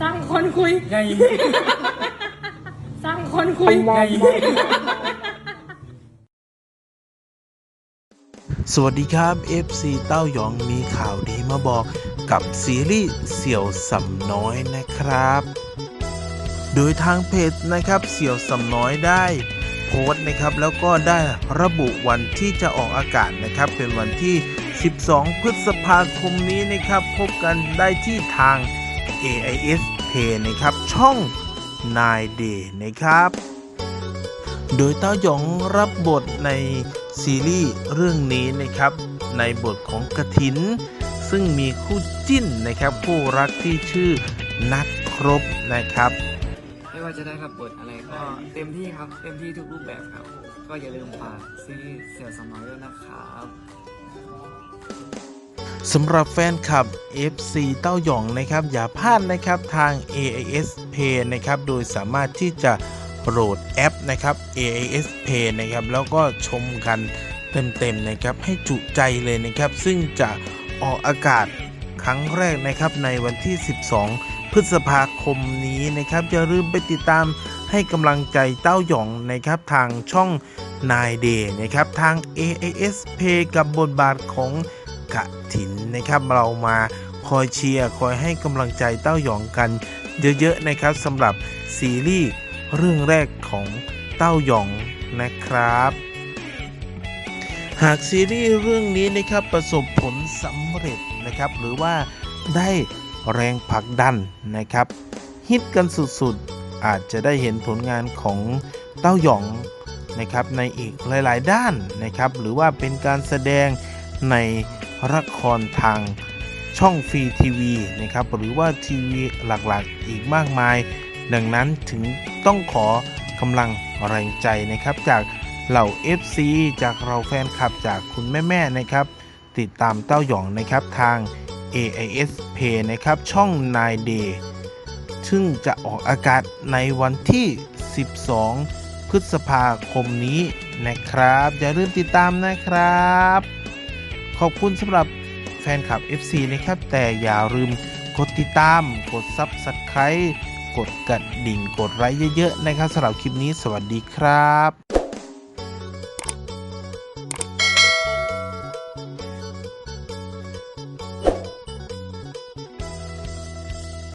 สร้างคนคุย ไงสร้างคนคุย ไง สวัสดีครับ FC เต้าหยองมีข่าวดีมาบอกกับซีรีส์เสี่ยวสำน้อยนะครับ โดยทางเพจนะครับเสี่ยวสำน้อยได้โพสต์นะครับแล้วก็ได้ระบุวันที่จะออกอากาศนะครับ เป็นวันที่ 12 พฤษภาคมนี้นะครับ พบกันได้ที่ทาง AIS Pay นะครับช่อง 9 Day นะครับ โดยเต้าหยองรับบทในซีรีส์เรื่องนี้นะครับ ในบทของกระถิน ซึ่งมีคู่จิ้นนะครับคู่รักที่ชื่อนัดครบนะครับ ไม่ว่าจะได้รับบทอะไรก็เต็มที่ครับ เต็มที่ทุกรูปแบบครับ ก็อย่าลืมฝากซีรีส์เสี่ยวสมน้อยด้วยนะครับ สำหรับแฟนคลับ FC เต้าหยองนะครับ อย่าพลาดนะครับทาง AIS Pay นะครับ โดยสามารถที่จะโหลดแอปนะครับ AIS Pay นะครับ แล้วก็ชมกันเต็มๆนะครับ ให้จุใจเลยนะครับ ซึ่งจะออกอากาศครั้งแรกนะครับในวันที่ 12 พฤษภาคมนี้นะครับ อย่าลืมไปติดตามให้กำลังใจเต้าหยองนะครับทางช่อง9 Day นะครับทาง AIS Pay กับบทบาทของ กะถินนะครับ เรามาคอยเชียร์คอยให้กำลังใจเต้าหยองกัน เยอะๆนะครับสำหรับซีรีส์เรื่องแรกของเต้าหยองนะครับ หากซีรีส์เรื่องนี้นะครับประสบผลสำเร็จนะครับ หรือว่าได้แรงผลักดันนะครับฮิตกันสุดๆ อาจจะได้เห็นผลงานของเต้าหยองนะครับในอีกหลายๆ ด้านนะครับ หรือว่าเป็นการแสดงใน ละครทางช่องฟรีทีวีนะครับหรือว่าทีวีหลักๆอีกมากมาย ดังนั้นถึงต้องขอกำลังแรงใจนะครับจากเหล่า FC จากเราแฟนคลับจากคุณแม่ๆนะครับ ติดตามเต้าหยองนะครับทาง AIS Pay นะครับช่อง 9 Day ซึ่งจะออกอากาศในวันที่ 12 พฤษภาคมนี้นะครับ อย่าลืมติดตามนะครับ อบคุณสำหรับแฟนคลับ FC นะครับ แต่อย่าลืมกดติดตาม กด Subscribe กดกระดิ่ง กดไลค์เยอะ ๆ นะครับสำหรับคลิปนี้สวัสดีครับ